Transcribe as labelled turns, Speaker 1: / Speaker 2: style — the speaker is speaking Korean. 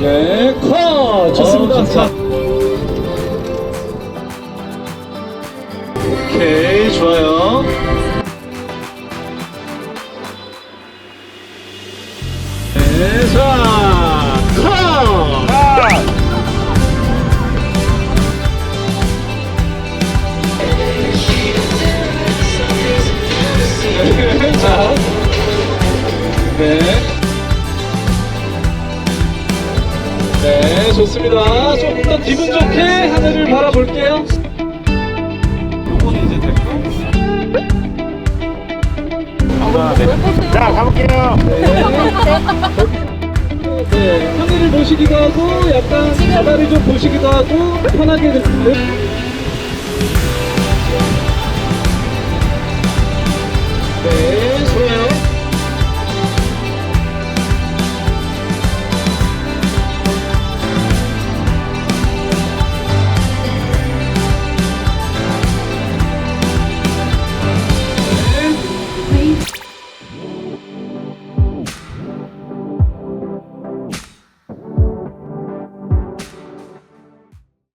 Speaker 1: 네, 컷! 좋습니다. 자. 오케이, 좋아요. 네, 자, 네. 네, 좋습니다. 조금 더 기분 좋게 하늘을 바라볼게요.
Speaker 2: 자, 가볼게요.
Speaker 1: 네. 네, 하늘을 보시기도 하고, 약간 바다를 좀 보시기도 하고, 편하게 됐습니다. 네.